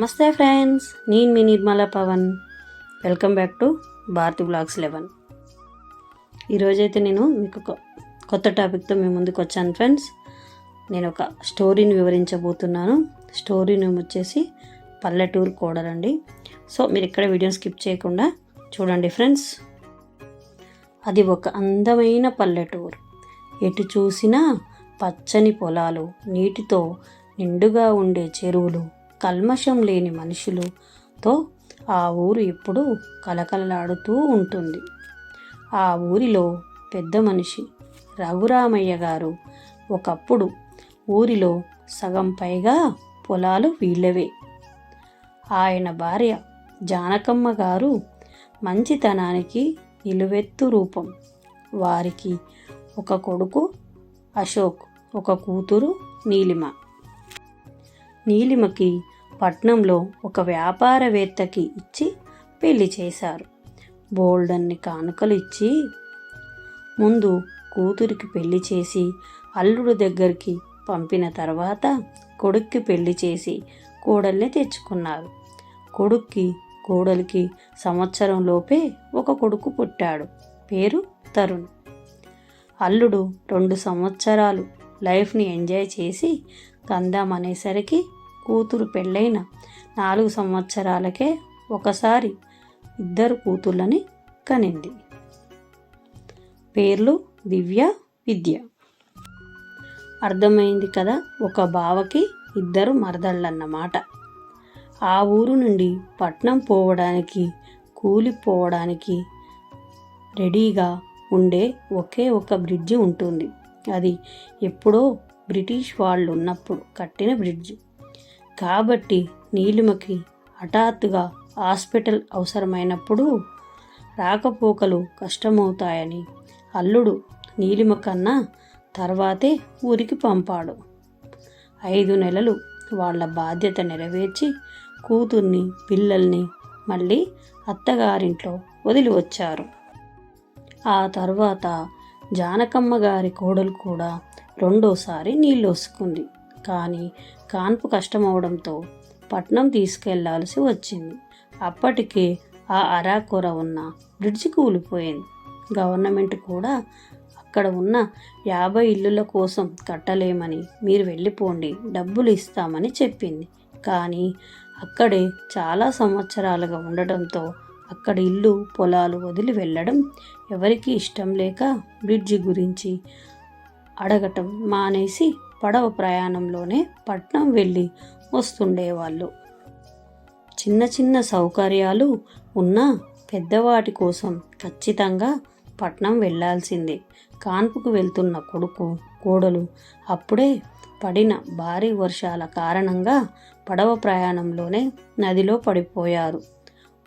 నమస్తే ఫ్రెండ్స్ నేను మీ Nirmala Pavan. Welcome back to Bharathi blogs eleven. ఈరోజైతే నేను మీకు ఒక కొత్త టాపిక్తో మీ ముందుకు వచ్చాను ఫ్రెండ్స్. నేను ఒక స్టోరీని వివరించబోతున్నాను. స్టోరీ నేమ్ వచ్చేసి పల్లెటూరు కోడలండి సో మీరు ఇక్కడ వీడియో స్కిప్ చేయకుండా చూడండి ఫ్రెండ్స్. అది ఒక అందమైన పల్లెటూరు. ఎటు చూసినా పచ్చని పొలాలు నీటితో నిండుగా ఉండే చెరువులు కల్మషం లేని మనుషులతో ఆ ఊరు ఇప్పుడు కలకలలాడుతూ ఉంటుంది. ఆ ఊరిలో పెద్ద మనిషి రఘురామయ్య గారు ఒకప్పుడు ఊరిలో సగం పైగా పొలాలు వీళ్ళవే. ఆయన భార్య జానకమ్మ గారు మంచితనానికి నిలువెత్తు రూపం. వారికి ఒక కొడుకు అశోక్ ఒక కూతురు నీలిమ. నీలిమకి పట్నంలో ఒక వ్యాపారవేత్తకి ఇచ్చి పెళ్ళి చేశారు. బోల్డన్ని కానుకలు ఇచ్చి ముందు కూతురికి పెళ్ళి చేసి అల్లుడు దగ్గరికి పంపిన తర్వాత కొడుక్కి పెళ్ళి చేసి కోడల్ని తెచ్చుకున్నారు. కొడుక్కి కోడలికి సంవత్సరంలోపే ఒక కొడుకు పుట్టాడు. పేరు తరుణ్. అల్లుడు రెండు సంవత్సరాలు లైఫ్ని ఎంజాయ్ చేసి కందామనేసరికి కూతురు పెళ్ళైన నాలుగు సంవత్సరాలకే ఒకసారి ఇద్దరు కూతుళ్ళని కనింది. పేర్లు దివ్య విద్య. అర్థమైంది కదా ఒక బావకి ఇద్దరు మరదళ్ళన్నమాట. ఆ ఊరు నుండి పట్నం పోవడానికి కూలిపోవడానికి రెడీగా ఉండే ఒకే ఒక బ్రిడ్జి ఉంటుంది. అది ఎప్పుడో బ్రిటిష్ వాళ్ళు ఉన్నప్పుడు కట్టిన బ్రిడ్జ్. కాబట్టి నీలిమకి హఠాత్తుగా హాస్పిటల్ అవసరమైనప్పుడు రాకపోకలు కష్టమవుతాయని అల్లుడు నీలిమ కన్నా తర్వాతే ఊరికి పంపాడు. ఐదు నెలలు వాళ్ళ బాధ్యత నెరవేర్చి కూతుర్ని పిల్లల్ని మళ్ళీ అత్తగారింట్లో వదిలి వచ్చారు. ఆ తర్వాత జానకమ్మ గారి కోడలు కూడా రెండోసారి నీళ్ళు వసుకుంది. కానీ కాన్పు కష్టమవడంతో పట్నం తీసుకెళ్ళాల్సి వచ్చింది. అప్పటికే ఆ అరాకొర ఉన్న బ్రిడ్జి కూలిపోయింది. గవర్నమెంట్ కూడా అక్కడ ఉన్న యాభై ఇల్లుల కోసం కట్టలేమని మీరు వెళ్ళిపోండి డబ్బులు ఇస్తామని చెప్పింది. కానీ అక్కడే చాలా సంవత్సరాలుగా ఉండటంతో అక్కడ ఇల్లు పొలాలు వదిలి వెళ్ళడం ఎవరికీ ఇష్టం లేక బ్రిడ్జి గురించి అడగటం మానేసి పడవ ప్రయాణంలోనే పట్నం వెళ్ళి వస్తుండేవాళ్ళు. చిన్న చిన్న సౌకర్యాలు ఉన్న పెద్దవాటి కోసం ఖచ్చితంగా పట్నం వెళ్ళాల్సిందే కాన్పుకు వెళ్తున్న కొడుకు కోడలు అప్పుడే పడిన భారీ వర్షాల కారణంగా పడవ ప్రయాణంలోనే నదిలో పడిపోయారు.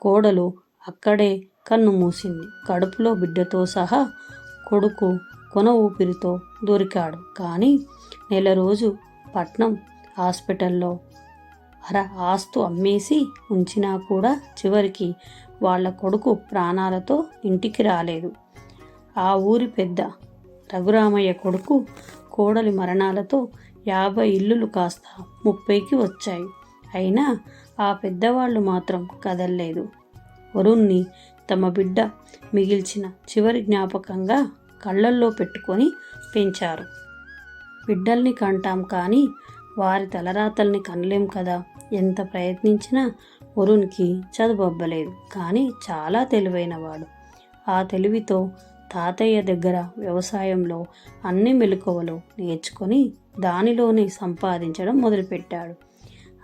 కోడలు అక్కడే కన్ను మూసింది. కడుపులో బిడ్డతో సహా కొడుకు కొన ఊపిరితో దొరికాడు. కానీ నెల రోజు పట్నం హాస్పిటల్లో అర ఆస్తు అమ్మేసి ఉంచినా కూడా చివరికి వాళ్ళ కొడుకు ప్రాణాలతో ఇంటికి రాలేదు. ఆ ఊరి పెద్ద రఘురామయ్య కొడుకు కోడలి మరణాలతో యాభై ఇల్లులు కాస్త ముప్పైకి వచ్చాయి. అయినా ఆ పెద్దవాళ్ళు మాత్రం కదల్లేదు. వరుణ్ణి తమ బిడ్డ మిగిల్చిన చివరి జ్ఞాపకంగా కళ్ళల్లో పెట్టుకొని పెంచారు. బిడ్డల్ని కంటాం కానీ వారి తలరాతల్ని కనలేం కదా. ఎంత ప్రయత్నించినా వరుణ్కి చదువబ్బలేదు. కానీ చాలా తెలివైనవాడు. ఆ తెలివితో తాతయ్య దగ్గర వ్యవసాయంలో అన్ని మెలకువలు నేర్చుకొని దానిలోనే సంపాదించడం మొదలుపెట్టాడు.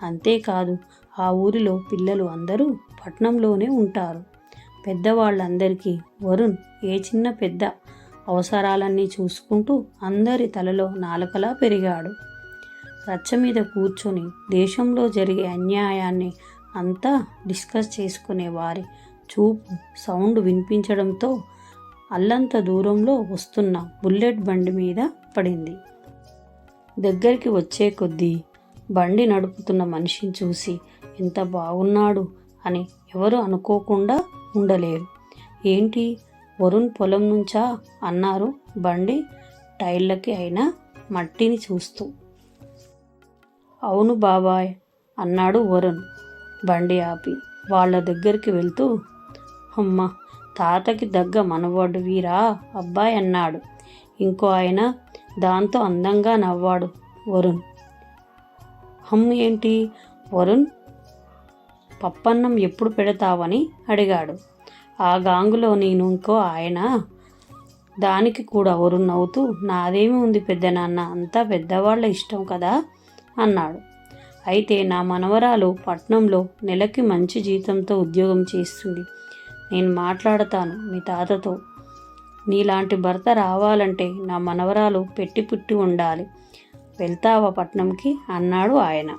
అంతేకాదు ఆ ఊరిలో పిల్లలు అందరూ పట్నంలోనే ఉంటారు. పెద్దవాళ్ళందరికీ వరుణ్ ఏ చిన్న పెద్ద అవసరాలన్నీ చూసుకుంటూ అందరి తలలో నాలుకలా పెరిగాడు. రచ్చ మీద కూర్చొని దేశంలో జరిగే అన్యాయాన్ని అంతా డిస్కస్ చేసుకునే వారి చూపు సౌండ్ వినిపించడంతో అల్లంత దూరంలో వస్తున్న బుల్లెట్ బండి మీద పడింది. దగ్గరికి వచ్చే కొద్దీ బండి నడుపుతున్న మనిషిని చూసి ఎంత బాగున్నాడు అని ఎవరు అనుకోకుండా ఉండలేరు. ఏంటి? వరుణ్ పొలం నుంచా? అన్నారు బండి టైర్లకి అయినా మట్టిని చూస్తూ. అవును బాబాయ్ అన్నాడు వరుణ్ బండి ఆపి. వాళ్ళ దగ్గరికి వెళ్తూ అమ్మ తాతకి దగ్గ మనవాడు వీరా? అబ్బాయి అన్నాడు. ఇంకో ఆయన దాంతో అందంగా నవ్వాడు వరుణ్. హమ్ ఏంటి వరుణ్? పప్పన్నం ఎప్పుడు పెడతావని అడిగాడు. ఆ గాంగులో నేను ఇంకో ఆయన. దానికి కూడా వరుణ్ నవ్వుతూ నాదేమి ఉంది పెద్ద నాన్న అంతా పెద్దవాళ్ళ ఇష్టం కదా? అన్నాడు. అయితే నా మనవరాలు పట్నంలో నెలకి మంచి జీతంతో ఉద్యోగం చేస్తుంది. నేను మాట్లాడతాను మీ తాతతో. నీలాంటి భర్త రావాలంటే నా మనవరాలు పెట్టి పుట్టి ఉండాలి. వెళ్తావా పట్నంకి? అన్నాడు ఆయన.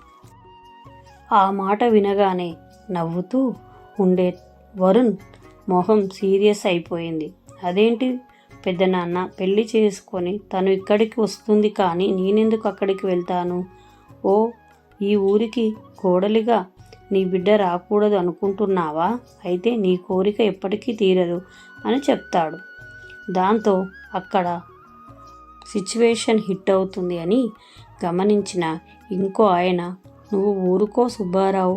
ఆ మాట వినగానే నవ్వుతూ ఉండే వరుణ్ మొహం సీరియస్ అయిపోయింది. అదేంటి పెద్దనాన్న పెళ్ళి చేసుకొని తను ఇక్కడికి వస్తుంది కానీ నేనెందుకు అక్కడికి వెళ్తాను? ఓ ఈ ఊరికి కోడలిగా నీ బిడ్డ రాకూడదు అనుకుంటున్నావా? అయితే నీ కోరిక ఎప్పటికీ తీరదు అని చెప్తాడు. దాంతో అక్కడ సిచ్యువేషన్ హిట్ అవుతుంది అని గమనించిన ఇంకో ఆయన నువ్వు ఊరుకో సుబ్బారావు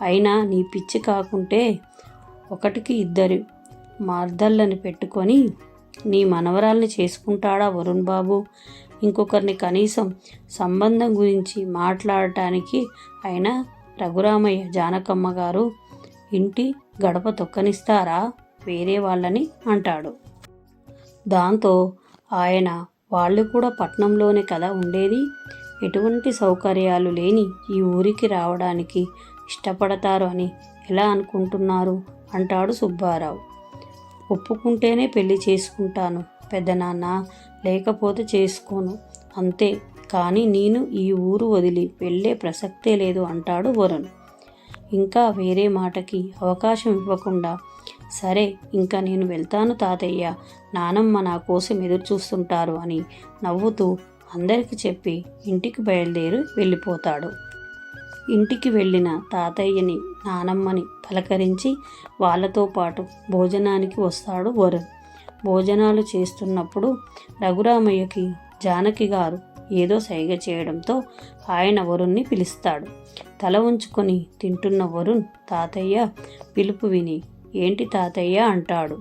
అయినా నీ పిచ్చి కాకుంటే ఒకటికి ఇద్దరు మార్దళ్ళని పెట్టుకొని నీ మనవరాల్ని చేసుకుంటాడా వరుణ్ బాబు? ఇంకొకరిని కనీసం సంబంధం గురించి మాట్లాడటానికి అయినా రఘురామయ్య జానకమ్మ గారు ఇంటి గడప తొక్కనిస్తారా? వేరే వాళ్ళని అంటాడు. దాంతో ఆయన వాళ్ళు కూడా పట్నంలోనే కదా ఉండేది? ఎటువంటి సౌకర్యాలు లేని ఈ ఊరికి రావడానికి ఇష్టపడతారు అని ఎలా అనుకుంటున్నారు? అంటాడు సుబ్బారావు. ఒప్పుకుంటేనే పెళ్ళి చేసుకుంటాను. పెద్దనాన్న లేకపోతే చేసుకోను. అంతే. కానీ నేను ఈ ఊరు వదిలి వెళ్ళే ప్రసక్తే లేదు అంటాడు వరుణ్. ఇంకా వేరే మాటకి అవకాశం ఇవ్వకుండా సరే ఇంకా నేను వెళ్తాను తాతయ్య. నానమ్మ నా కోసం ఎదురు చూస్తుంటారు అని నవ్వుతూ అందరికీ చెప్పి ఇంటికి బయలుదేరి వెళ్ళిపోతాడు. ఇంటికి వెళ్ళిన తాతయ్యని నానమ్మని పలకరించి వాళ్ళతో పాటు భోజనానికి వస్తాడు వరుణ్. భోజనాలు చేస్తున్నప్పుడు రఘురామయ్యకి జానకి గారు ఏదో సైగ చేయడంతో ఆయన వరుణ్ణి పిలుస్తాడు. తల ఉంచుకొని తింటున్న వరుణ్ తాతయ్య పిలుపు విని ఏంటి తాతయ్య అంటాడు.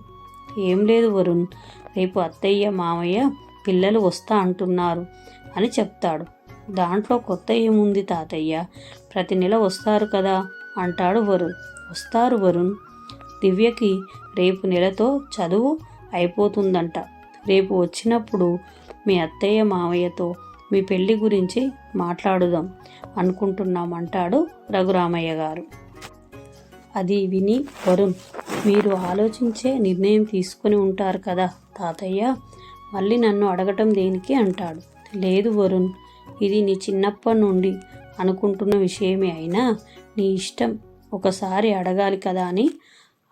ఏం లేదు వరుణ్ రేపు అత్తయ్య మామయ్య పిల్లలు వస్తా అంటున్నారు అని చెప్తాడు. దాంట్లో కొత్త ఏముంది తాతయ్య? ప్రతి నెల వస్తారు కదా అంటాడు వరుణ్. వస్తారు వరుణ్. దివ్యకి రేపు నెలతో చదువు అయిపోతుందంట. రేపు వచ్చినప్పుడు మీ అత్తయ్య మావయ్యతో మీ పెళ్ళి గురించి మాట్లాడుదాం అనుకుంటున్నామంటాడు రఘురామయ్య గారు. అది విని వరుణ్ మీరు ఆలోచించే నిర్ణయం తీసుకొని ఉంటారు కదా తాతయ్య? మళ్ళీ నన్ను అడగటం దేనికి అంటాడు. లేదు వరుణ్ ఇది నీ చిన్నప్పటి నుండి అనుకుంటున్న విషయమే అయినా నీ ఇష్టం ఒకసారి అడగాలి కదా అని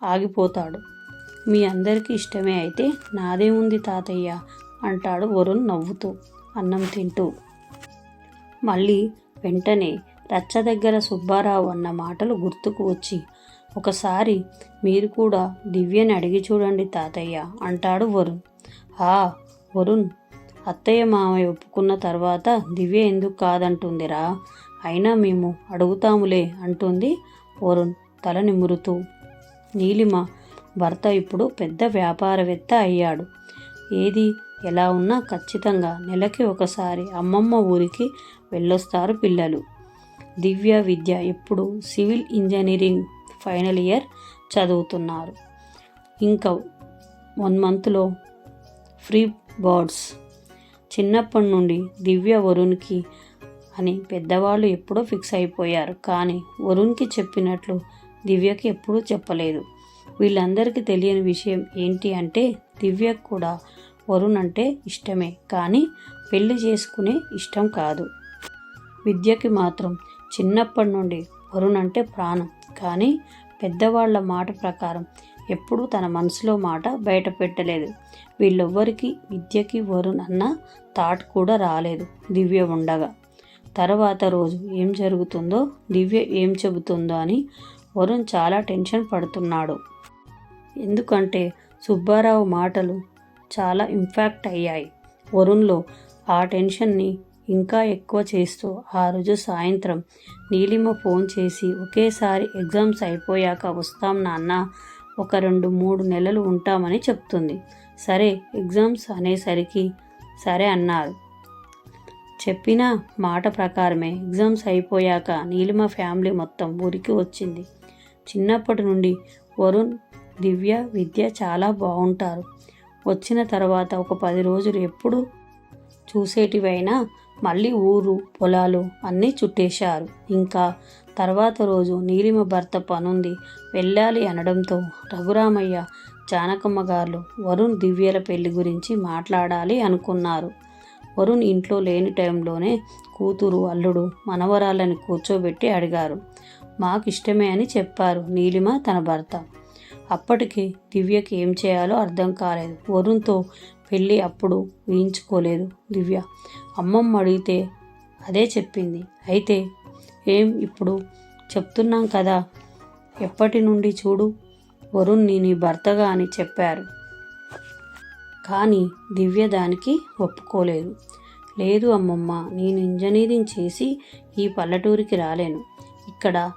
ఆగిపోతాడు. మీ అందరికీ ఇష్టమే అయితే నాదేముంది తాతయ్య అంటాడు వరుణ్ నవ్వుతూ అన్నం తింటూ. మళ్ళీ వెంటనే రచ్చ దగ్గర సుబ్బారావు అన్న మాటలు గుర్తుకు వచ్చి ఒకసారి మీరు కూడా దివ్యని అడిగి చూడండి తాతయ్య అంటాడు వరుణ్. ఆ వరుణ్ అత్తయ్య మామయ్య ఒప్పుకున్న తర్వాత దివ్య ఎందుకు కాదంటుందిరా? అయినా మేము అడుగుతాములే అంటుంది వరుణ్ తల నిమురుతూ. నీలిమ భర్త ఇప్పుడు పెద్ద వ్యాపారవేత్త అయ్యాడు. ఏది ఎలా ఉన్నా ఖచ్చితంగా నెలకి ఒకసారి అమ్మమ్మ ఊరికి వెళ్ళొస్తారు పిల్లలు. దివ్య విద్య ఎప్పుడు సివిల్ ఇంజనీరింగ్ ఫైనల్ ఇయర్ చదువుతున్నారు. ఇంకా వన్ మంత్లో ఫ్రీ బర్డ్స్. చిన్నప్పటి నుండి దివ్య వరుణ్కి అని పెద్దవాళ్ళు ఎప్పుడో ఫిక్స్ అయిపోయారు. కానీ వరుణ్కి చెప్పినట్లు దివ్యకి ఎప్పుడూ చెప్పలేదు. వీళ్ళందరికీ తెలియని విషయం ఏంటి అంటే దివ్యకు కూడా వరుణ్ అంటే ఇష్టమే. కానీ పెళ్ళి చేసుకునే ఇష్టం కాదు. విద్యకి మాత్రం చిన్నప్పటి నుండి వరుణ్ అంటే ప్రాణం. కానీ పెద్దవాళ్ళ మాట ప్రకారం ఎప్పుడూ తన మనసులో మాట బయట పెట్టలేదు. వీళ్ళెవ్వరికి విద్యకి వరుణ్ అన్న థాట్ కూడా రాలేదు దివ్య ఉండగా. తర్వాత రోజు ఏం జరుగుతుందో దివ్య ఏం చెబుతుందో అని వరుణ్ చాలా టెన్షన్ పడుతున్నాడు. ఎందుకంటే సుబ్బారావు మాటలు చాలా ఇంపాక్ట్ అయ్యాయి. వరుణ్లో ఆ టెన్షన్ని ఇంకా ఎక్కువ చేస్తూ ఆ రోజు సాయంత్రం నీలిమ ఫోన్ చేసి ఒకేసారి ఎగ్జామ్స్ అయిపోయాక వస్తాం నాన్న. ఒక రెండు మూడు నెలలు ఉంటామని చెప్తుంది. సరే ఎగ్జామ్స్ అనేసరికి సరే అన్నారు. చెప్పిన మాట ప్రకారమే ఎగ్జామ్స్ అయిపోయాక నీలిమ ఫ్యామిలీ మొత్తం ఊరికి వచ్చింది. చిన్నప్పటి నుండి వరుణ్ దివ్య విద్య చాలా బాగుంటారు. వచ్చిన తర్వాత ఒక పది రోజులు ఎప్పుడు చూసేటివైనా మళ్ళీ ఊరు పొలాలు అన్నీ చుట్టేశారు. ఇంకా తర్వాత రోజు నీలిమ భర్త పనుంది వెళ్ళాలి అనడంతో రఘురామయ్య జానకమ్మ గారు వరుణ్ దివ్యల పెళ్ళి గురించి మాట్లాడాలి అనుకున్నారు. వరుణ్ ఇంట్లో లేని టైంలోనే కూతురు అల్లుడు మనవరాలని కూర్చోబెట్టి అడిగారు. మాకు ఇష్టమే అని చెప్పారు నీలిమ తన భర్త. అప్పటికి దివ్యకి ఏం చేయాలో అర్థం కాలేదు. వరుణ్తో పెళ్ళి అప్పుడు వేయించుకోలేదు దివ్య. అమ్మమ్మ అడిగితే అదే చెప్పింది. అయితే ఏం ఇప్పుడు? చెప్తున్నాం కదా. ఎప్పటి నుండి చూడు? వరుణ్ని నీ భర్తగా అని చెప్పారు. కానీ దివ్య దానికి ఒప్పుకోలేదు. లేదు అమ్మమ్మ నేను ఇంజనీరింగ్ చేసి ఈ పల్లెటూరికి రాలేను. ఇక్కడ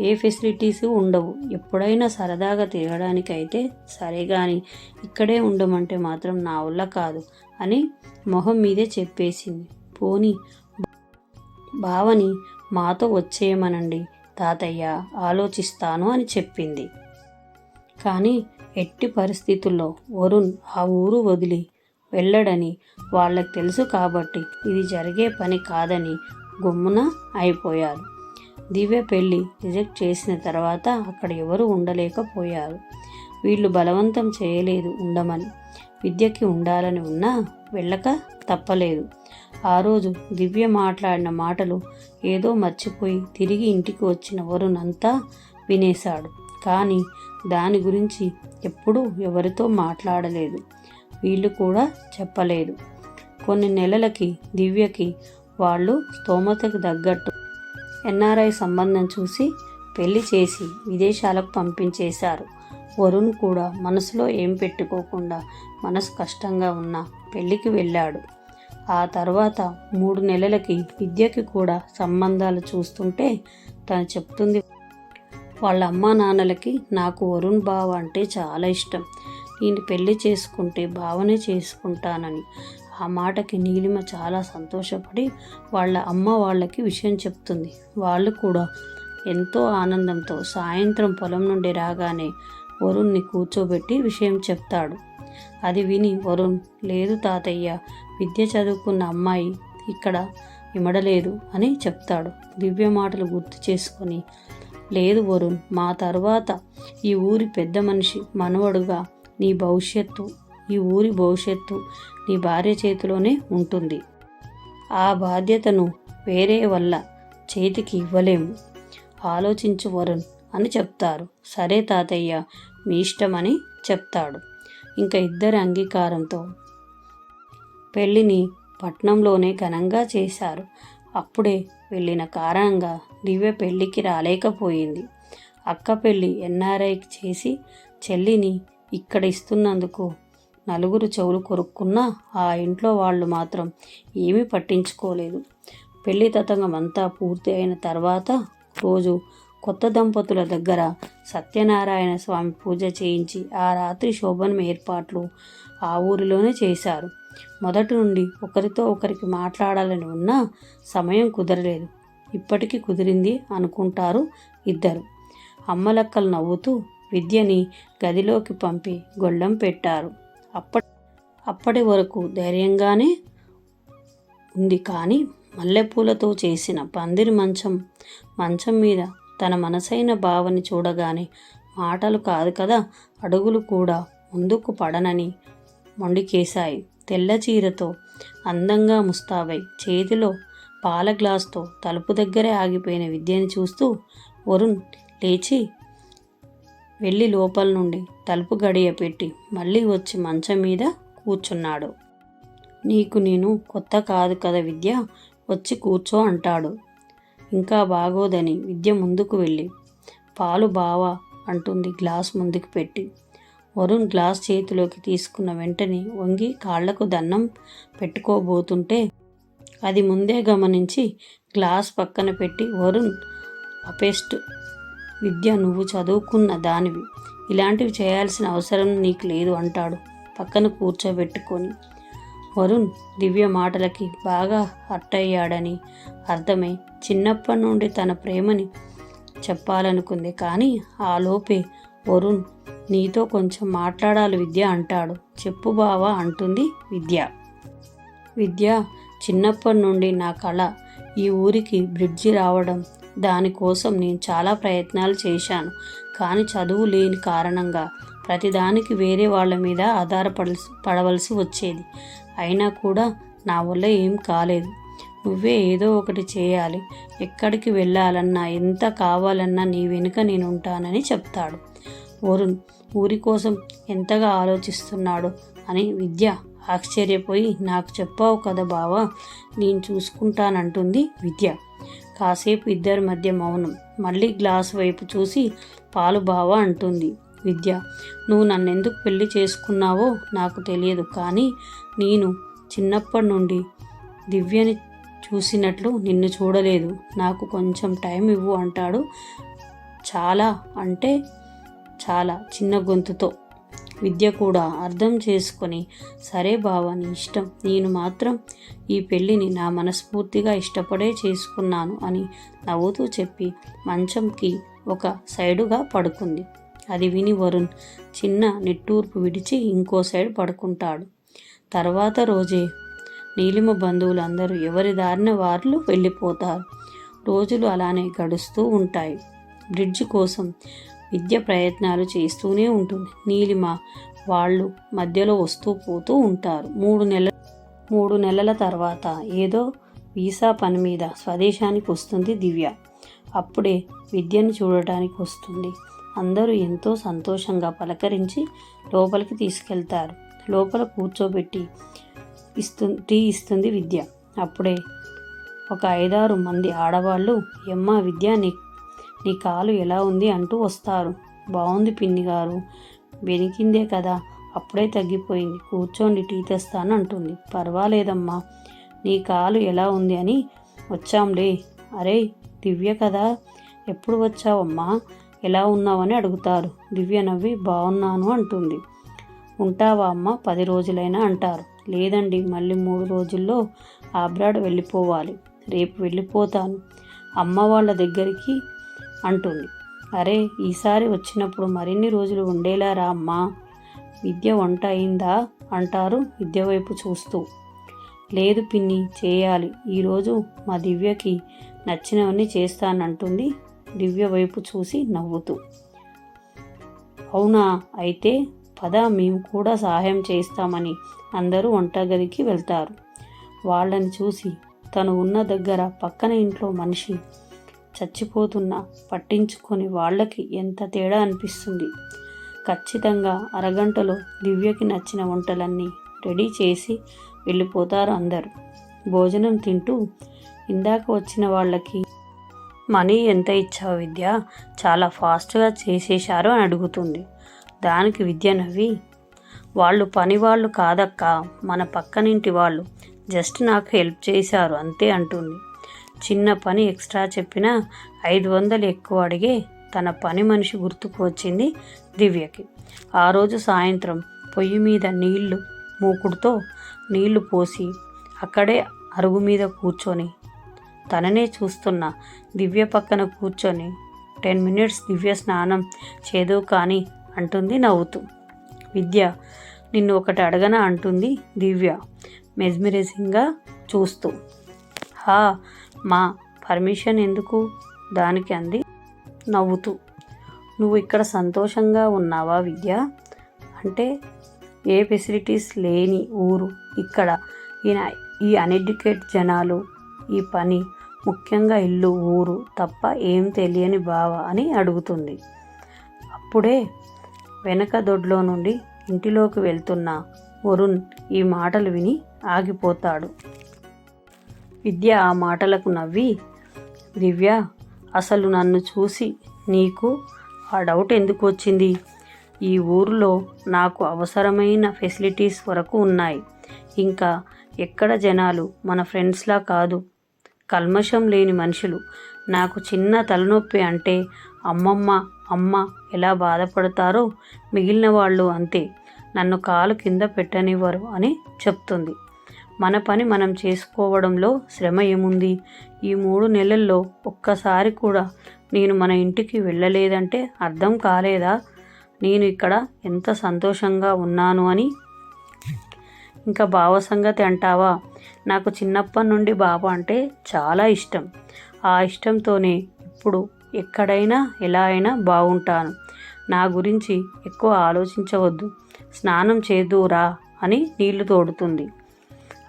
ఏ ఫెసిలిటీస్ ఉండవు. ఎప్పుడైనా సరదాగా తిరగడానికైతే సరే కానీ ఇక్కడే ఉండమంటే మాత్రం నా వల్ల కాదు అని మొహం మీదే చెప్పేసింది. పోని బావని మాతో వచ్చేయమనండి తాతయ్య ఆలోచిస్తాను అని చెప్పింది. కానీ ఎట్టి పరిస్థితుల్లో వరుణ్ ఆ ఊరు వదిలి వెళ్ళడని వాళ్ళకి తెలుసు కాబట్టి ఇది జరిగే పని కాదని గుమ్మున అయిపోయారు. దివ్య పెళ్ళి రిజెక్ట్ చేసిన తర్వాత అక్కడ ఎవరు ఉండలేకపోయారు. వీళ్ళు బలవంతం చేయలేదు ఉండమని విద్యకి ఉండాలని ఉన్నా వెళ్ళక తప్పలేదు. ఆ రోజు దివ్య మాట్లాడిన మాటలు ఏదో మర్చిపోయి తిరిగి ఇంటికి వచ్చిన వరుణ్ అంతా వినేశాడు. కానీ దాని గురించి ఎప్పుడూ ఎవరితో మాట్లాడలేదు. వీళ్ళు కూడా చెప్పలేదు. కొన్ని నెలలకి దివ్యకి వాళ్ళు స్తోమతకు తగ్గట్టు ఎన్ఆర్ఐ సంబంధం చూసి పెళ్ళి చేసి విదేశాలకు పంపించేశారు. వరుణ్ కూడా మనసులో ఏం పెట్టుకోకుండా మనసు కష్టంగా ఉన్న పెళ్ళికి వెళ్ళాడు. ఆ తర్వాత మూడు నెలలకి విద్యకి కూడా సంబంధాలు చూస్తుంటే తను చెప్తుంది వాళ్ళ అమ్మా నాన్నలకి నాకు వరుణ్ బావ అంటే చాలా ఇష్టం. నేను పెళ్ళి చేసుకుంటే బావనే చేసుకుంటానని. ఆ మాటకి నీలిమ చాలా సంతోషపడి వాళ్ళ అమ్మ వాళ్ళకి విషయం చెప్తుంది. వాళ్ళు కూడా ఎంతో ఆనందంతో సాయంత్రం పొలం నుండి రాగానే వరుణ్ని కూర్చోబెట్టి విషయం చెప్తాడు. అది విని వరుణ్ లేదు తాతయ్య విద్య చదువుకున్న అమ్మాయి ఇక్కడ ఇమడలేదు అని చెప్తాడు. దివ్య మాటలు గుర్తు చేసుకొని లేదు వరుణ్ మా తర్వాత ఈ ఊరి పెద్ద మనిషి మనవడుగా నీ భవిష్యత్తు ఈ ఊరి భవిష్యత్తు నీ భార్య చేతిలోనే ఉంటుంది. ఆ బాధ్యతను వేరే వల్ల చేతికి ఇవ్వలేము. ఆలోచించు వరుణ్ అని చెప్తారు. సరే తాతయ్య మీ ఇష్టమని చెప్తాడు. ఇంకా ఇద్దరి అంగీకారంతో పెళ్ళిని పట్నంలోనే ఘనంగా చేశారు. అప్పుడే వెళ్ళిన కారణంగా దివ్య పెళ్ళికి రాలేకపోయింది. అక్క పెళ్ళి ఎన్ఆర్ఐకి చేసి చెల్లిని ఇక్కడ ఇస్తున్నందుకు నలుగురు చెవులు కొరుక్కున్నా ఆ ఇంట్లో వాళ్ళు మాత్రం ఏమీ పట్టించుకోలేదు. పెళ్ళి తతంగం అంతా పూర్తి అయిన తర్వాత రోజు కొత్త దంపతుల దగ్గర సత్యనారాయణ స్వామి పూజ చేయించి ఆ రాత్రి శోభనం ఏర్పాట్లు ఆ ఊరిలోనే చేశారు. మొదటి నుండి ఒకరితో ఒకరికి మాట్లాడాలని ఉన్నా సమయం కుదరలేదు. ఇప్పటికీ కుదిరింది అనుకుంటారు ఇద్దరు. అమ్మలక్కలు నవ్వుతూ విద్యని గదిలోకి పంపి గొళ్ళెం పెట్టారు. అప్పటి అప్పటి వరకు ధైర్యంగానే ఉంది కానీ మల్లెపూలతో చేసిన పందిరి మంచం మంచం మీద తన మనసైన భావని చూడగానే మాటలు కాదు కదా అడుగులు కూడా ముందుకు పడనని మొండికేశాయి. తెల్ల చీరతో అందంగా ముస్తాబై చేతిలో పాల గ్లాస్తో తలుపు దగ్గరే ఆగిపోయిన విద్యని చూస్తూ వరుణ్ లేచి వెళ్ళి లోపల నుండి తలుపు గడియ పెట్టి మళ్ళీ వచ్చి మంచం మీద కూర్చున్నాడు. నీకు నేను కొత్త కాదు కదా విద్య? వచ్చి కూర్చో అంటాడు. ఇంకా బాగోదని విద్య ముందుకు వెళ్ళి పాలు బావా అంటుంది గ్లాస్ ముందుకు పెట్టి. వరుణ్ గ్లాస్ చేతిలోకి తీసుకున్న వెంటనే వంగి కాళ్ళకు దండం పెట్టుకోబోతుంటే అది ముందే గమనించి గ్లాస్ పక్కన పెట్టి వరుణ్ అపెస్ట్ విద్య నువ్వు చదువుకున్న దానివి. ఇలాంటివి చేయాల్సిన అవసరం నీకు లేదు అంటాడు పక్కన కూర్చోబెట్టుకొని. వరుణ్ దివ్య మాటలకి బాగా హర్ట్ అయ్యాడని అర్థమై చిన్నప్పటి నుండి తన ప్రేమని చెప్పాలనుకుంది. కానీ ఆ లోపే వరుణ్ నీతో కొంచెం మాట్లాడాలి విద్య అంటాడు. చెప్పు బావా అంటుంది విద్య. విద్య చిన్నప్పటి నుండి నా కళ ఈ ఊరికి బ్రిడ్జి రావడం దానికోసం నేను చాలా ప్రయత్నాలు చేశాను. కానీ చదువు లేని కారణంగా ప్రతిదానికి వేరే వాళ్ళ మీద ఆధారపడాల్సి పడవలసి వచ్చేది. అయినా కూడా నా వల్ల ఏం కాలేదు. నువ్వే ఏదో ఒకటి చేయాలి. ఎక్కడికి వెళ్ళాలన్నా ఎంత కావాలన్నా నీ వెనుక నేను ఉంటానని చెప్తాడు. వరుణ్ ఊరి కోసం ఎంతగా ఆలోచిస్తున్నాడు? అని విద్య ఆశ్చర్యపోయి నాకు చెప్పావు కదా బావా నేను చూసుకుంటానంటుంది విద్య. కాసేపు ఇద్దరి మధ్య మౌనం. మళ్ళీ గ్లాస్ వైపు చూసి పాలు బావా అంటుంది విద్య. నువ్వు నన్నెందుకు పెళ్ళి చేసుకున్నావో నాకు తెలియదు కానీ నేను చిన్నప్పటి నుండి దివ్యని చూసినట్లు నిన్ను చూడలేదు. నాకు కొంచెం టైం ఇవ్వు అంటాడు. చాలా అంటే చాలా చిన్న గొంతుతో. విద్య కూడా అర్థం చేసుకొని సరే బావా నీ ఇష్టం నేను మాత్రం ఈ పెళ్ళిని నా మనస్ఫూర్తిగా ఇష్టపడే చేసుకున్నాను అని నవ్వుతూ చెప్పి మంచంకి ఒక సైడుగా పడుకుంది. అది విని వరుణ్ చిన్న నిట్టూర్పు విడిచి ఇంకో సైడ్ పడుకుంటాడు. తర్వాత రోజే నీలిమ బంధువులందరూ ఎవరి దారిన వారు వెళ్ళిపోతారు. రోజులు అలానే గడుస్తూ ఉంటాయి. బ్రిడ్జ్ కోసం విద్య ప్రయత్నాలు చేస్తూనే ఉంటుంది. నీలిమ వాళ్ళు మధ్యలో వస్తూ పోతూ ఉంటారు. మూడు నెలల మూడు నెలల తర్వాత ఏదో వీసా పని మీద స్వదేశానికి వస్తుంది దివ్య. అప్పుడే విద్యను చూడటానికి వస్తుంది. అందరూ ఎంతో సంతోషంగా పలకరించి లోపలికి తీసుకెళ్తారు. లోపల కూర్చోబెట్టి ఇస్తు టీ ఇస్తుంది విద్య. అప్పుడే ఒక ఐదారు మంది ఆడవాళ్ళు ఎమ్మ విద్య నీ నీ కాలు ఎలా ఉంది అంటూ వస్తారు. బాగుంది పిన్ని గారు. వెనికిందే కదా. అప్పుడే తగ్గిపోయింది. కూర్చోండి టీ తెస్తాను అంటుంది. పర్వాలేదమ్మా. నీ కాలు ఎలా ఉంది అని వచ్చాంలే. అరే దివ్య కదా. ఎప్పుడు వచ్చావమ్మా? ఎలా ఉన్నావని అడుగుతారు. దివ్య నవ్వి బాగున్నాను అంటుంది. ఉంటావా అమ్మ? పది రోజులైనా అంటారు. లేదండి మళ్ళీ మూడు రోజుల్లో ఆబ్రాడ్ వెళ్ళిపోవాలి. రేపు వెళ్ళిపోతాను. అమ్మ వాళ్ళ దగ్గరికి అంటుంది. అరే ఈసారి వచ్చినప్పుడు మరిన్ని రోజులు ఉండేలా రా అమ్మా? విద్య వంట అయిందా? అంటారు విద్య వైపు చూస్తూ. లేదు పిన్ని చేయాలి. ఈరోజు మా దివ్యకి నచ్చినవన్నీ చేస్తానంటుంది దివ్య వైపు చూసి నవ్వుతూ. అవునా? అయితే పద మేము కూడా సహాయం చేస్తామని అందరూ వంటగదికి వెళ్తారు. వాళ్ళని చూసి తను ఉన్న దగ్గర పక్కన ఇంట్లో మనిషి చచ్చిపోతున్నా పట్టించుకొని వాళ్ళకి ఎంత తేడా అనిపిస్తుంది? ఖచ్చితంగా అరగంటలో దివ్యకి నచ్చిన వంటలన్నీ రెడీ చేసి వెళ్ళిపోతారు అందరు. భోజనం తింటూ ఇందాక వచ్చిన వాళ్ళకి మనీ ఎంత ఇచ్చావు విద్య? చాలా ఫాస్ట్గా చేసేశారు అని అడుగుతుంది. దానికి విద్య నవ్వి వాళ్ళు పని వాళ్ళు కాదక్క మన పక్కనింటి వాళ్ళు జస్ట్ నాకు హెల్ప్ చేశారు అంతే అంటుంది. చిన్న పని ఎక్స్ట్రా చెప్పినా ఐదు వందలు ఎక్కువ అడిగే తన పని మనిషి గుర్తుకు వచ్చింది దివ్యకి. ఆ రోజు సాయంత్రం పొయ్యి మీద నీళ్ళు మూకుడుతో నీళ్ళు పోసి అక్కడే అరుగు మీద కూర్చొని తననే చూస్తున్న దివ్య పక్కన కూర్చొని టెన్ మినిట్స్ దివ్య స్నానం చేదు కానీ అంటుంది నవ్వుతూ. విద్య నిన్ను ఒకటి అడగన అంటుంది దివ్య మెజ్మరైజింగ్గా చూస్తూ. హా మా పర్మిషన్ ఎందుకు? దానికి అంది నవ్వుతూ. నువ్వు ఇక్కడ సంతోషంగా ఉన్నావా విద్య? అంటే ఏ ఫెసిలిటీస్ లేని ఊరు ఇక్కడ. ఈయన ఈ అన్ఎడ్యుకేట్ జనాలు ఈ పని ముఖ్యంగా ఇల్లు ఊరు తప్ప ఏం తెలియని బావ అని అడుగుతుంది. అప్పుడే వెనక దొడ్లో నుండి ఇంటిలోకి వెళ్తున్న వరుణ్ ఈ మాటలు విని ఆగిపోతాడు. విద్య ఆ మాటలకు నవ్వి దివ్య అసలు నన్ను చూసి నీకు ఆ డౌట్ ఎందుకు వచ్చింది? ఈ ఊరిలో నాకు అవసరమైన ఫెసిలిటీస్ వరకు ఉన్నాయి. ఇంకా ఎక్కడ జనాలు? మన ఫ్రెండ్స్లా కాదు. కల్మషం లేని మనుషులు. నాకు చిన్న తలనొప్పి అంటే అమ్మమ్మ అమ్మ ఎలా బాధపడతారో మిగిలిన వాళ్ళు అంతే. నన్ను కాలు కింద పెట్టనివ్వరు అని చెప్తుంది. మన పని మనం చేసుకోవడంలో శ్రమ ఏముంది? ఈ మూడు నెలల్లో ఒక్కసారి కూడా నేను మన ఇంటికి వెళ్ళలేదంటే అర్థం కాలేదా? నేను ఇక్కడ ఎంత సంతోషంగా ఉన్నాను అని? ఇంకా బావ సంగతి అంటావా? నాకు చిన్నప్పటి నుండి బావ అంటే చాలా ఇష్టం. ఆ ఇష్టంతోనే ఇప్పుడు ఎక్కడైనా ఎలా అయినా బాగుంటాను నా గురించి ఎక్కువ ఆలోచించవద్దు. స్నానం చేదురా అని నీళ్ళు తోడుతుంది.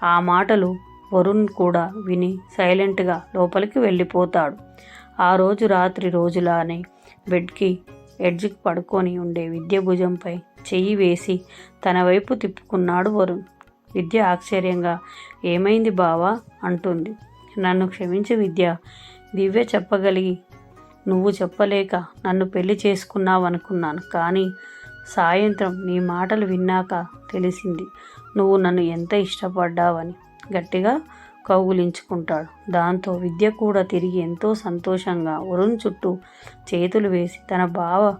ఆ మాటలు వరుణ్ కూడా విని సైలెంట్గా లోపలికి వెళ్ళిపోతాడు. ఆ రోజు రాత్రి రోజులానే బెడ్కి ఎడ్జ్కి పడుకొని ఉండే విద్య భుజంపై చెయ్యి వేసి తన వైపు తిప్పుకున్నాడు వరుణ్. విద్య ఆశ్చర్యంగా ఏమైంది బావా? అంటుంది. నన్ను క్షమించి విద్య. దివ్య చెప్పగలిగి నువ్వు చెప్పలేక నన్ను పెళ్ళి చేసుకున్నావనుకున్నాను. కానీ సాయంత్రం నీ మాటలు విన్నాక తెలిసింది. నువ్వు నన్ను ఎంత ఇష్టపడ్డావని గట్టిగా కౌగులించుకుంటాడు. దాంతో విద్య కూడా తిరిగి ఎంతో సంతోషంగా వరుణ్ చుట్టూ చేతులు వేసి తన బావ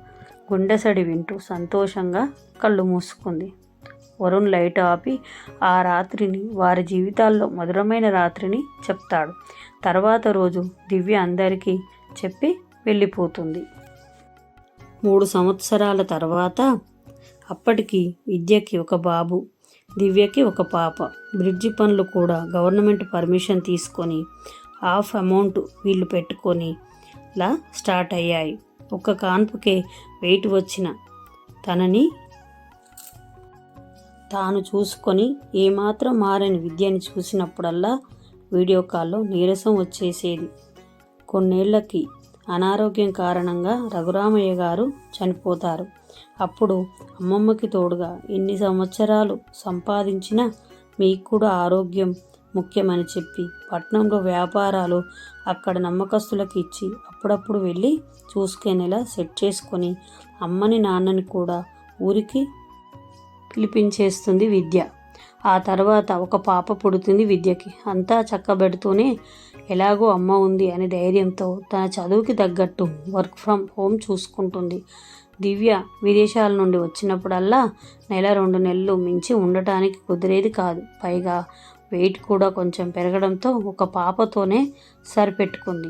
గుండెసడి వింటూ సంతోషంగా కళ్ళు మూసుకుంది. వరుణ్ లైట్ ఆపి ఆ రాత్రిని వారి జీవితాల్లో మధురమైన రాత్రిని చెప్తాడు. తర్వాత రోజు దివ్య అందరికీ చెప్పి వెళ్ళిపోతుంది. మూడు సంవత్సరాల తర్వాత అప్పటికి విద్యకి ఒక బాబు దివ్యకి ఒక పాప. బ్రిడ్జి పనులు కూడా గవర్నమెంట్ పర్మిషన్ తీసుకొని హాఫ్ అమౌంట్ వీళ్ళు పెట్టుకొని లా స్టార్ట్ అయ్యాయి. ఒక కాన్పుకే వెయిట్ వచ్చిన తనని తాను చూసుకొని ఏమాత్రం మారని విద్యని చూసినప్పుడల్లా వీడియో కాల్లో నీరసం వచ్చేసేది. కొన్నేళ్ళకి అనారోగ్యం కారణంగా రఘురామయ్య గారు చనిపోతారు. అప్పుడు అమ్మమ్మకి తోడుగా ఎన్ని సంవత్సరాలు సంపాదించినా మీకు కూడా ఆరోగ్యం ముఖ్యమని చెప్పి పట్నంలో వ్యాపారాలు అక్కడ నమ్మకస్తులకు ఇచ్చి అప్పుడప్పుడు వెళ్ళి చూసుకునేలా సెట్ చేసుకొని అమ్మని నాన్నని కూడా ఊరికి పిలిపించేస్తుంది విద్య. ఆ తర్వాత ఒక పాప పుడుతుంది విద్యకి. అంతా చక్కబెడుతూనే ఎలాగో అమ్మ ఉంది అనే ధైర్యంతో తన చదువుకి తగ్గట్టు వర్క్ ఫ్రమ్ హోమ్ చూసుకుంటుంది. దివ్య విదేశాల నుండి వచ్చినప్పుడల్లా నెల రెండు నెలలు మించి ఉండటానికి కుదిరేది కాదు. పైగా వెయిట్ కూడా కొంచెం పెరగడంతో ఒక పాపతోనే సరిపెట్టుకుంది.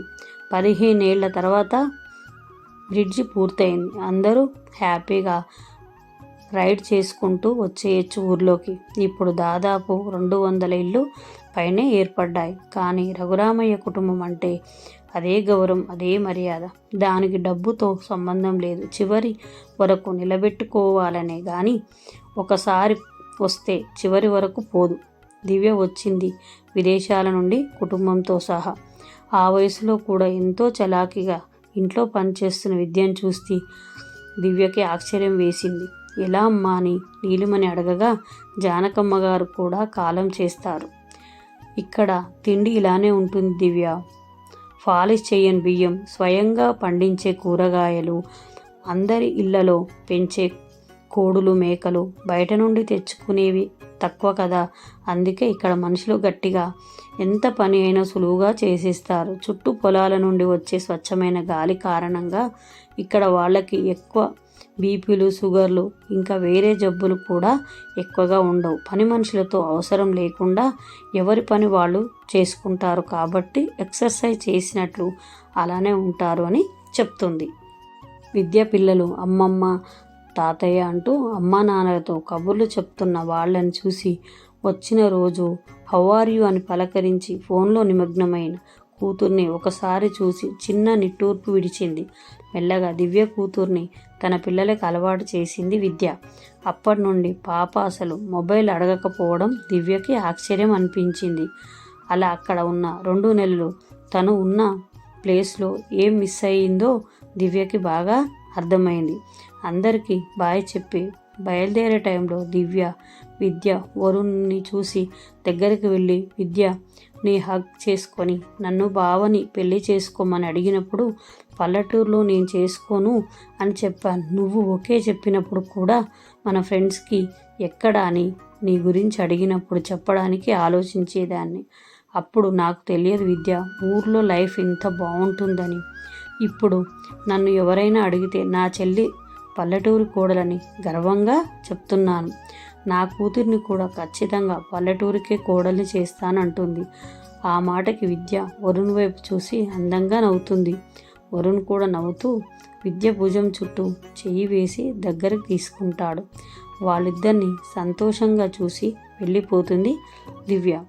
పదిహేనేళ్ళ తర్వాత బ్రిడ్జి పూర్తయింది. అందరూ హ్యాపీగా రైడ్ చేసుకుంటూ వచ్చేయచ్చు ఊర్లోకి. ఇప్పుడు దాదాపు రెండు వందల ఇళ్ళు పైనే ఏర్పడ్డాయి. కానీ రఘురామయ్య కుటుంబం అంటే అదే గౌరవం అదే మర్యాద. దానికి డబ్బుతో సంబంధం లేదు. చివరి వరకు నిలబెట్టుకోవాలనే కానీ ఒకసారి వస్తే చివరి వరకు పోదు. దివ్య వచ్చింది విదేశాల నుండి కుటుంబంతో సహా. ఆ వయసులో కూడా ఎంతో చలాకీగా ఇంట్లో పనిచేస్తున్న విద్యను చూసి దివ్యకి ఆశ్చర్యం వేసింది. ఎలా అమ్మా అని నీలిమని అడగగా జానకమ్మ గారు కూడా కాలం చేస్తారు. ఇక్కడ తిండి ఇలానే ఉంటుంది దివ్య. పాలిష్ చేయని బియ్యం స్వయంగా పండించే కూరగాయలు అందరి ఇళ్ళలో పెంచే కోడులు మేకలు బయట నుండి తెచ్చుకునేవి తక్కువ కదా. అందుకే ఇక్కడ మనుషులు గట్టిగా ఎంత పని అయినా సులువుగా చేసేస్తారు. చుట్టూ పొలాల నుండి వచ్చే స్వచ్ఛమైన గాలి కారణంగా ఇక్కడ వాళ్ళకి ఎక్కువ బీపీలు షుగర్లు ఇంకా వేరే జబ్బులు కూడా ఎక్కువగా ఉండవు. పని మనుషులతో అవసరం లేకుండా ఎవరి పని వాళ్ళు చేసుకుంటారు కాబట్టి ఎక్సర్సైజ్ చేసినట్లు అలానే ఉంటారు అని చెప్తుంది. విద్యా పిల్లలు అమ్మమ్మ తాతయ్య అంటూ అమ్మా నాన్నలతో కబుర్లు చెప్తున్న వాళ్ళని చూసి వచ్చిన రోజు హౌఆర్ యు అని పలకరించి ఫోన్లో నిమగ్నమైన కూతుర్ని ఒకసారి చూసి చిన్న నిట్టూర్పు విడిచింది. మెల్లగా దివ్య కూతుర్ని తన పిల్లలకు అలవాటు చేసింది విద్య. అప్పటి నుండి పాప అసలు మొబైల్ అడగకపోవడం దివ్యకి ఆశ్చర్యం అనిపించింది. అలా అక్కడ ఉన్న రెండు నెలలు తను ఉన్న ప్లేస్లో ఏం మిస్ అయ్యిందో దివ్యకి బాగా అర్థమైంది. అందరికీ బాయ్ చెప్పి బయలుదేరే టైంలో దివ్య విద్య వరుణ్ని చూసి దగ్గరికి వెళ్ళి విద్య నీ హగ్ చేసుకొని నన్ను బావని పెళ్ళి చేసుకోమని అడిగినప్పుడు పల్లెటూరులో నేను చేసుకోను అని చెప్పాను. నువ్వు ఓకే చెప్పినప్పుడు కూడా మన ఫ్రెండ్స్కి ఎక్కడ అని నీ గురించి అడిగినప్పుడు చెప్పడానికి ఆలోచించేదాన్ని. అప్పుడు నాకు తెలియదు విద్య ఊర్లో లైఫ్ ఇంత బాగుంటుందని. ఇప్పుడు నన్ను ఎవరైనా అడిగితే నా చెల్లి పల్లెటూరు కోడలని గర్వంగా చెప్తున్నాను. నా కూతుర్ని కూడా ఖచ్చితంగా పల్లెటూరికే కోడల్ని చేస్తానంటుంది. ఆ మాటకి విద్య వరుణ్ వైపు చూసి అందంగా నవ్వుతుంది. వరుణ్ కూడా నవ్వుతూ విద్య భుజం చుట్టూ చెయ్యి వేసి దగ్గరకు తీసుకుంటాడు. వాళ్ళిద్దరిని సంతోషంగా చూసి వెళ్ళిపోతుంది దివ్య.